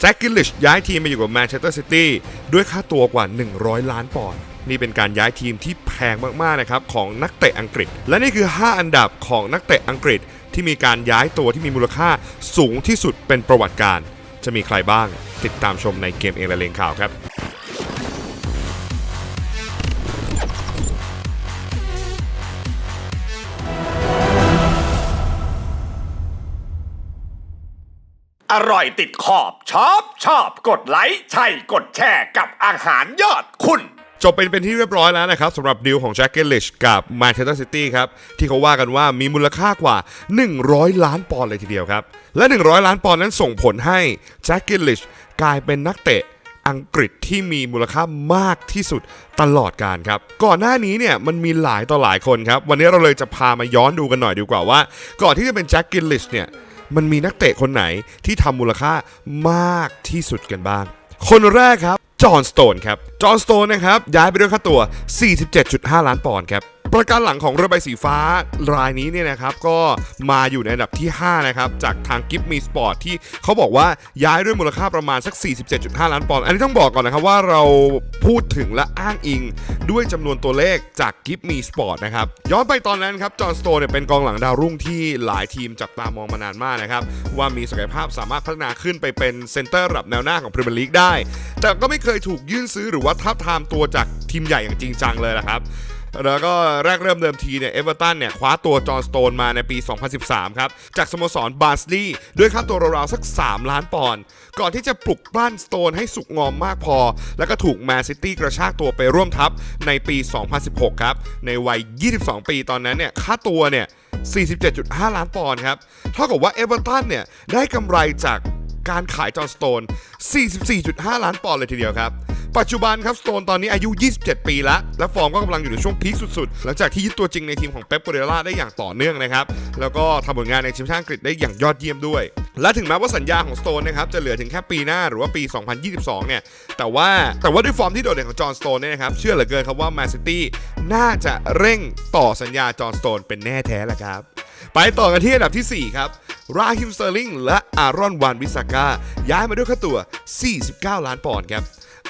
แจ็คกิลลิชย้ายทีมมาอยู่กับแมนเชสเตอร์ซิตี้ด้วยค่าตัวกว่า 100 ล้านปอนด์นี่เป็นการย้ายทีมที่แพงมากๆนะครับของนักเตะอังกฤษ และนี่คือ 5 อันดับของนักเตะอังกฤษ ที่มีการย้ายตัวที่มีมูลค่าสูงที่สุดเป็นประวัติการ จะมีใครบ้าง ติดตามชมในเกมเองและเลงข่าวครับ อร่อยติดขอบชอบชอบกดไลค์ใช่กดแชร์กับอาหารยอดคุณ จบเป็นเป็นที่เรียบร้อยแล้วนะครับสำหรับดีลของแจ็คเกลลิชกับแมนเชสเตอร์ซิตี้ครับ ที่เขาว่ากันว่ามีมูลค่ากว่า 100 ล้านปอนด์เลยทีเดียวครับ และ 100 ล้านปอนด์นั้นส่งผลให้แจ็คเกลลิชกลายเป็นนักเตะอังกฤษที่มีมูลค่ามากที่สุดตลอดการครับ ก่อนหน้านี้เนี่ยมันมีหลายต่อหลายคนครับ วันนี้เราเลยจะพามาย้อนดูกันหน่อยดีกว่าว่า ก่อนที่จะเป็นแจ็คเกลลิชเนี่ย มันมีนักเตะคนไหนที่ทำมูลค่ามากที่สุดกันบ้าง คนแรกครับจอห์นสโตนครับ จอห์นสโตนนะครับ ย้ายไปด้วยค่าตัว 47.5 ล้านปอนด์ครับ ประการหลังของเรือใบสีฟ้ารายนี้เนี่ยนะครับก็มาอยู่ในอันดับที่ 5 นะครับ จากทางกิฟมีสปอร์ตที่เขาบอกว่าย้ายด้วยมูลค่าประมาณสัก 47.5 ล้านปอนด์อันนี้ต้องบอกก่อนนะครับว่าเราพูดถึงและอ้างอิงด้วยจำนวนตัวเลขจากกิฟมีสปอร์ตนะครับย้อนไปตอนนั้นครับจอห์นสโตนเนี่ยเป็นกองหลังดาวรุ่งที่หลายทีมจับตามองมานานมากนะครับว่ามีศักยภาพสามารถพัฒนาขึ้นไปเป็นเซนเตอร์ระดับแนวหน้าของพรีเมียร์ลีกได้ แต่ก็ไม่เคยถูกยื่นซื้อหรือว่าทับทามตัวจากทีมใหญ่อย่างจริงจังเลยนะครับ แล้วก็แรกเริ่มเดิมทีเนี่ยเอเวอร์ตันเนี่ยคว้าตัวจอห์นสโตนมาในปี 2013 ครับ จากสโมสรบาร์สลีย์ด้วยค่าตัวราวๆสัก 3 ล้านปอนด์ก่อนที่จะปลุกปล้านสโตนให้สุกงอมมากพอ แล้วก็ถูกแมนซิตี้กระชากตัวไปร่วมทัพในปี 2016 ครับ ในวัย 22 ปีตอนนั้นเนี่ยค่าตัวเนี่ย 47.5 ล้านปอนด์ครับ เท่ากับว่าเอเวอร์ตันเนี่ยได้กำไรจากการขายจอห์นสโตน 44.5 ล้านปอนด์เลยทีเดียวครับ ปัจจุบันครับสโตนตอนนี้อายุ 27 ปีแล้ว และฟอร์มก็กำลังอยู่ในช่วงพีคสุดๆ หลังจากที่ยึดตัวจริงในทีมของเป๊ปโกเดล่าได้อย่างต่อเนื่องนะครับ แล้วก็ทำผลงานในทีมชาติอังกฤษได้อย่างยอดเยี่ยมด้วย และถึงแม้ว่าสัญญาของสโตนนะครับจะเหลือถึงแค่ปีหน้าหรือว่าปี 2022 เนี่ย แต่ว่าแต่ว่าด้วยฟอร์มที่โดดเด่นของจอห์นสโตนเนี่ยนะครับเชื่อเหลือเกินครับว่าแมนซิตี้น่าจะเร่งต่อสัญญาจอห์นสโตนเป็นแน่แท้แหละครับไปต่อกันที่อันดับที่ 4 ครับราฮิมสเตอร์ลิงและอารอนวานวิสาก้าย้ายมาด้วยค่าตัว 49 ล้านปอนด์ครับ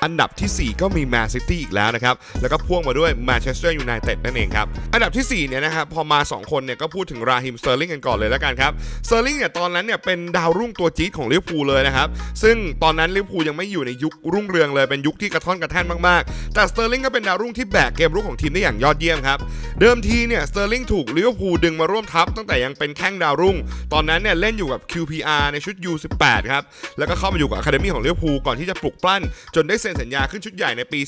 อันดับทีสี่ 4 ก็มีแมนซิตี้อีกแล้วนะครับ แล้วก็พ่วงมาด้วยแมนเชสเตอร์ยูไนเต็ดนั่นเองครับ อันดับทีสี่ 4 เนี่ยนะครับพอมา 2 คนเนี่ยก็พูดถึงราฮิมสเตอร์ลิงกันก่อนเลยแล้วกันครับสเตอร์ลิงเนี่ยตอนนั้นเนี่ยเป็นดาวรุ่งตัวจี๊ดของลิเวอร์พูลเลยนะครับ ซึ่งตอนนั้นลิเวอร์พูลยังไม่อยู่ในยุครุ่งเรืองเลยเป็นยุคที่กระท่อนกระแท่นมากๆ แต่สเตอร์ลิงก็เป็นดาวรุ่งที่แบกเกมรุกของทีมได้อย่างยอดเยี่ยมครับเดิมทีเนี่ยสเตอร์ลิงถูกลิเวอร์พูลดึงมาร่วมทัพตั้งแต่ยังเป็นแข้งดาวรุ่ง ตอนนั้นเนี่ยเล่นอยู่กับ QPR ในชุด U18 ครับแล้วก็เข้ามาอยู่กับอะคาเดมี่ของลิเวอร์พูลก่อนที่จะปลุกปล้นจนได้เซ็นสัญญาขึ้นชุดใหญ่ในปี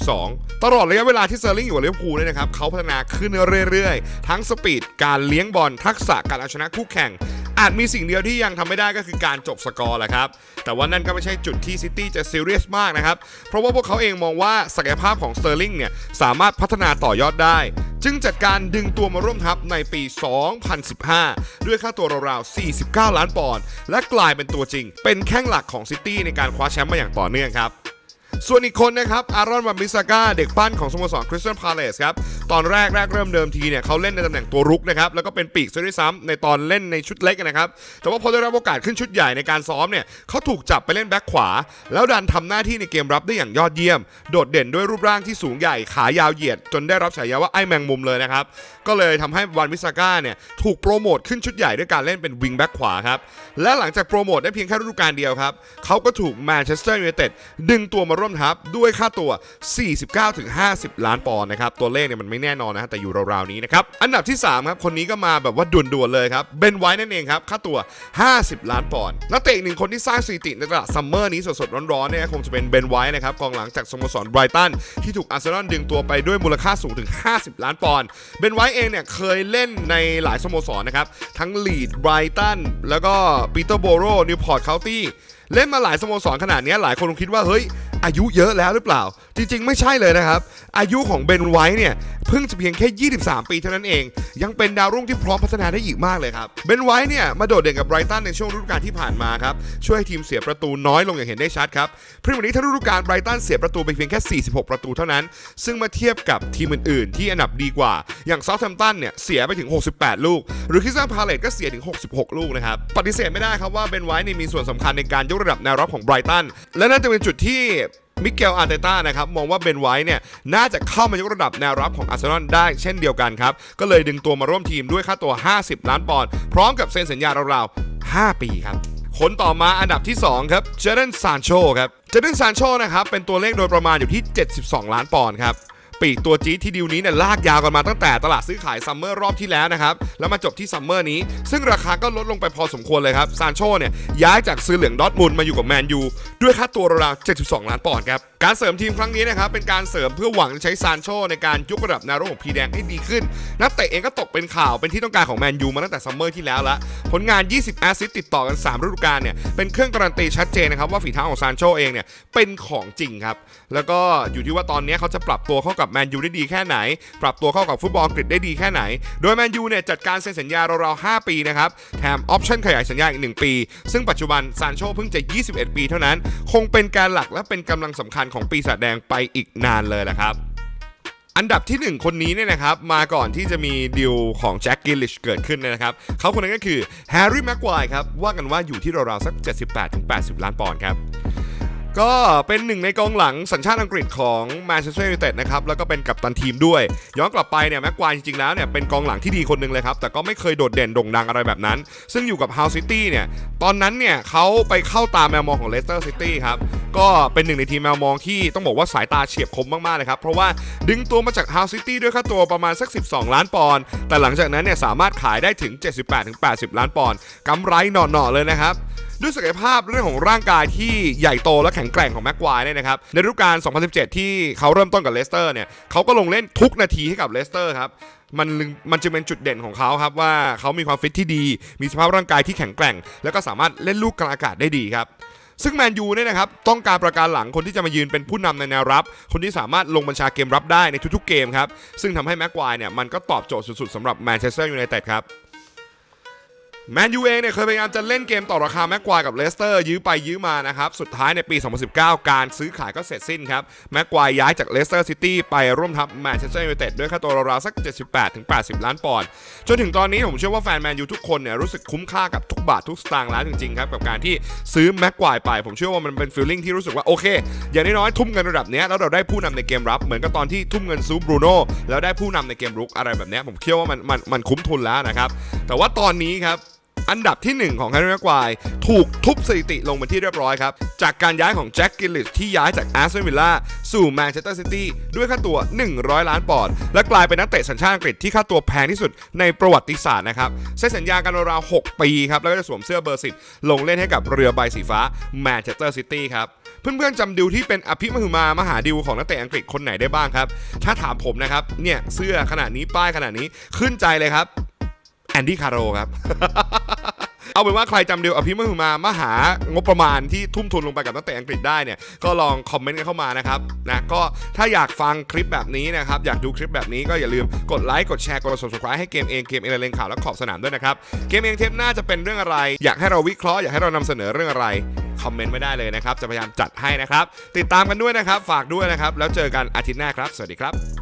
2012 ตลอดระยะเวลาที่เตอร์ลิงอยู่กับลิเวอร์พูลเนี่ยนะครับเขาพัฒนาขึ้นเรื่อยๆ ทั้งสปีดการเลี้ยงบอลทักษะการเอาชนะคู่แข่ง อาจมีสิ่งเดียวที่ยังทำไม่ได้ก็คือการจบสกอร์แหละครับ แต่ว่านั่นก็ไม่ใช่จุดที่ซิตี้จะซีเรียสมากนะครับ เพราะว่าพวกเขาเองมองว่าศักยภาพของสเตอร์ลิงเนี่ยสามารถพัฒนาต่อยอดได้ จึงจัดการดึงตัวมาร่วมทัพในปี 2015 ด้วยค่าตัวราวๆ 49 ล้านปอนด์และกลายเป็นตัวจริง เป็นแข้งหลักของซิตี้ในการคว้าแชมป์มาอย่างต่อเนื่องครับ ส่วนอีกคนนะครับอารอนวัมบิสกาเด็กปั้นของสโมสรคริสตัลพาเลสครับ ตอนแรกแรกเริ่มเดิมทีเนี่ยเขาเล่นในตำแหน่งตัวรุกนะครับ แล้วก็เป็นปีกซะด้วยซ้ำในตอนเล่นในชุดเล็กนะครับ แต่ว่าพอได้รับโอกาสขึ้นชุดใหญ่ในการซ้อมเนี่ยเขาถูกจับไปเล่นแบ็คขวา แล้วดันทำหน้าที่ในเกมรับได้อย่างยอดเยี่ยม โดดเด่นด้วยรูปร่างที่สูงใหญ่ขายาวเหยียด จนได้รับฉายาว่าไอ้แมงมุมเลยนะครับก็เลยทำให้วันวิสก้าเนี่ยถูกโปรโมทขึ้นชุดใหญ่ด้วยการเล่นเป็นวิงแบ็คขวาครับและหลังจากโปรโมทได้เพียงแค่ฤดูกาลเดียวครับเขาก็ถูกแมนเชสเตอร์ยูไนเต็ดดึงตัวมาร่วมทัพด้วยค่าตัว 49-50 ล้านปอนด์นะครับ ตัวเลขเนี่ยมันไม่แน่นอนนะฮะแต่อยู่ราวๆนี้นะครับ อันดับที่ 3 ครับ คนนี้ก็มาแบบว่าด่วนๆเลยครับ เบนไว้นั่นเองครับ ค่าตัว 50 ล้านปอนด์นักเตะอีกหนึ่งคนที่สร้างสถิติในตลาดซัมเมอร์นี้สดๆร้อนๆเนี่ยคงจะเป็นเบนไว้นะครับกองหลังจากสโมสรไบรตันที่ถูกอาร์เซนอลดึงตัวไปด้วยมูลค่าสูงถึง 50 ล้านปอนด์เบนไว้เองเนี่ยเคยเล่นในหลายสโมสรนะครับทั้งลีดไบรตันแล้วก็ปีเตอร์โบโรนิวพอร์ตเคานตี้เล่นมาหลายสโมสรขนาดนี้หลายคนคงคิดว่าเฮ้ย อายุเยอะแล้วหรือเปล่า จริง ๆ ไม่ใช่เลยนะครับ อายุของเบนไวท์เนี่ยเพิ่งจะเพียงแค่ 23 ปีเท่านั้นเอง ยังเป็นดาวรุ่งที่พร้อมพัฒนาได้อีกมากเลยครับ เบนไวท์เนี่ยมาโดดเด่นกับไบรตันในช่วงฤดูกาลที่ผ่านมาครับ ช่วยให้ทีมเสียประตูน้อยลงอย่างเห็นได้ชัดครับพรีเมียร์ลีกทั้งฤดูกาลไบรตันเสียประตูไปเพียงแค่ 46 ประตูเท่านั้น ซึ่งมาเทียบกับทีมอื่น ๆ ที่อันดับดีกว่า อย่างเซาท์แฮมป์ตันเนี่ยเสียไปถึง 68 ลูก หรือคริสตันพาเลตก็เสียถึง 66 ลูกนะครับ ปฏิเสธไม่ได้ครับว่าเบนไวท์มีส่วนสำคัญในการยกระดับแนวรับของไบรตัน และน่าจะเป็นจุดที่ มิเกลอาร์เตต้านะครับมองว่าเบนไวท์เนี่ยน่าจะเข้ามายกระดับแนวรับของอาร์เซนอลได้เช่นเดียวกันครับ ก็เลยดึงตัวมาร่วมทีมด้วยค่าตัว 50 ล้านปอนด์พร้อมกับเซ็นสัญญาราวๆ 5 ปีครับคนต่อมาอันดับที่ 2 ครับเจเดนซานโชครับเจเดนซานโชนะครับเป็นตัวเลขโดยประมาณอยู่ที่ 72 ล้านปอนด์ครับปีกตัวจี๊ดที่ดิวนี้เนี่ยลากยาวกันมาตั้งแต่ตลาดซื้อขายซัมเมอร์รอบที่แล้วนะครับ แล้วมาจบที่ซัมเมอร์นี้ ซึ่งราคาก็ลดลงไปพอสมควรเลยครับ ซานโชเนี่ยย้ายจากซื้อเหลืองดอทมุนมาอยู่กับแมนยู ด้วยค่าตัวราวๆ72 ล้านปอนด์ครับ การเสริมทีมครั้งนี้นะครับเป็นการเสริมเพื่อหวังจะใช้ซานโชในการยกระดับแนวรับของพีแดงให้ดีขึ้น นักเตะเองก็ตกเป็นข่าวเป็นที่ต้องการของแมนยูมาตั้งแต่ซัมเมอร์ที่แล้วละผลงาน 20 แอสซิสต์ติดต่อกัน 3 ฤดูกาลเนี่ยเป็นเครื่องการันตีชัดเจนนะครับว่าฝีเท้าของซานโชเองเนี่ยเป็นของจริงครับแล้วก็อยู่ที่ว่าตอนนี้เขาจะปรับตัวเข้ากับแมนยูได้ดีแค่ไหน ปรับตัวเข้ากับฟุตบอลอังกฤษได้ดีแค่ไหน โดยแมนยูเนี่ยจัดการเซ็นสัญญาราวๆ5ปีนะครับแถมออปชั่นขยายสัญญาอีก 1 ปี ซึ่งปัจจุบันซานโชเพิ่งจะ 21 ปีเท่านั้นคงเป็นการหลักและเป็นกำลังสำคัญของปีศาจแดงไปอีกนานเลยแหละครับอันดับที่ 1 คนนี้เนี่ยนะครับ มาก่อนที่จะมีดิวของแจ็คกิลลิชเกิดขึ้นเนยนะครับ เขาคนนั้นก็คือแฮร์รี่แม็กควายครับ ว่ากันว่าอยู่ที่ราวๆสัก 78-80 ล้านปอนด์ครับ ก็เป็นหนึ่งในกองหลังสัญชาติอังกฤษของแมนเชสเตอร์ยูไนเต็ดนะครับแล้วก็เป็นกัปตันทีมด้วย ย้อนกลับไปเนี่ยแม็กควายจริงๆแล้วเนี่ยเป็นกองหลังที่ดีคนหนึ่งเลยครับ แต่ก็ไม่เคยโดดเด่นโด่งดังอะไรแบบนั้น ซึ่งอยู่กับฮาวซิตี้เนี่ยตอนนั้นเนี่ยเขาไปเข้าตาแมวมองของเลสเตอร์ซิตี้ครับก็เป็นหนึ่งในทีมแมวมองที่ต้องบอกว่าสายตาเฉียบคมมากๆเลยครับ เพราะว่าดึงตัวมาจากฮาวซิตี้ด้วยค่าตัวประมาณสัก 12 ล้านปอนด์แต่หลังจากนั้นเนี่ยสามารถขายได้ถึง 78-80 ล้านปอนด์กำไรหน่อๆเลยนะครับ ด้วยศักยภาพเรื่องของร่างกายที่ใหญ่โตและแข็งแกร่งของแม็กควายเนี่ยนะครับในฤดูกาล 2017 ที่เขาเริ่มต้นกับเลสเตอร์เนี่ยเขาก็ลงเล่นทุกนาทีให้กับเลสเตอร์ครับมันมันจึงเป็นจุดเด่นของเขาครับว่าเขามีความฟิตที่ดี มีสภาพร่างกายที่แข็งแกร่ง แล้วก็สามารถเล่นลูกกลางอากาศได้ดีครับซึ่งแมนยูเนี่ยนะครับต้องการประการหลังคนที่จะมายืนเป็นผู้นำในแนวรับ คนที่สามารถลงบัญชาเกมรับได้ในทุกๆเกมครับ ซึ่งทำให้แม็กควายเนี่ยมันก็ตอบโจทย์สุดๆสำหรับแมนเชสเตอร์ยูไนเต็ดครับ แมนยูเองเนี่ยเคยพยายามจะเล่นเกมต่อราคาแม็กควายกับเลสเตอร์ ยื้อไปยื้อมานะครับ สุดท้ายในปี 2019 การซื้อขายก็เสร็จสิ้นครับ แม็กควายย้ายจากเลสเตอร์ซิตี้ไปร่วมทัพแมนเชสเตอร์ยูไนเต็ดด้วยค่าตัวราวๆสัก 78-80 ล้านปอนด์จนถึงตอนนี้ผมเชื่อว่าแฟนแมนยูทุกคนเนี่ยรู้สึกคุ้มค่ากับทุกบาททุกสตางค์แล้วจริงๆครับกับการที่ซื้อแม็กควายไป ผมเชื่อว่ามันเป็นฟีลลิ่งที่รู้สึกว่าโอเค อย่างน้อยๆทุ่มเงินระดับเนี้ยแล้วเราได้ผู้นำในเกมรับเหมือนกับตอนที่ทุ่มเงินซูบรูโน่แล้วได้ผู้นำในเกมรุกอะไรแบบเนี้ยผมเชื่อว่ามันมันมันคุ้มทุนแล้วนะครับแต่ว่าตอนนี้ครับ อันดับที่ 1 ของแฮร์รี่แม็กควายถูกทุบสถิติลงเป็นที่เรียบร้อยครับ จากการย้ายของแจ็คกิลลิชที่ย้ายจากแอสตันวิลล่าสู่แมนเชสเตอร์ซิตี้ด้วยค่าตัว 100 ล้านปอนด์และกลายเป็นนักเตะสัญชาติอังกฤษที่ค่าตัวแพงที่สุดในประวัติศาสตร์นะครับเซ็นสัญญากันราว6ปีครับแล้วก็จะสวมเสื้อเบอร์สิบลงเล่นให้กับเรือใบสีฟ้าแมนเชสเตอร์ซิตี้ครับเพื่อนๆจำดิวที่เป็นอภิมหึมามหาดิวของนักเตะอังกฤษคนไหนได้บ้างครับ ถ้าถามผมนะครับ เนี่ยเสื้อขนาดนี้ป้ายขนาดนี้ขึ้นใจเลยครับ แอนดี้คาร์โรครับเอาเป็นว่าใครจำเดียวอภิมหึมามหางบประมาณที่ทุ่มทุนลงไปกับนักเตะอังกฤษได้เนี่ยก็ลองคอมเมนต์กันเข้ามานะครับนะก็ถ้าอยากฟังคลิปแบบนี้นะครับอยากดูคลิปแบบนี้ก็อย่าลืมกดไลค์กดแชร์กด subscribe ให้เกมเองเกมเองเลงข่าวและขอบสนามด้วยนะครับเกมเองเทปหน้าจะเป็นเรื่องอะไร อยากให้เราวิเคราะห์อยากให้เรานำเสนอเรื่องอะไรคอมเมนต์ไม่ได้เลยนะครับจะพยายามจัดให้นะครับติดตามกันด้วยนะครับฝากด้วยนะครับแล้วเจอกันอาทิตย์หน้าครับ สวัสดีครับ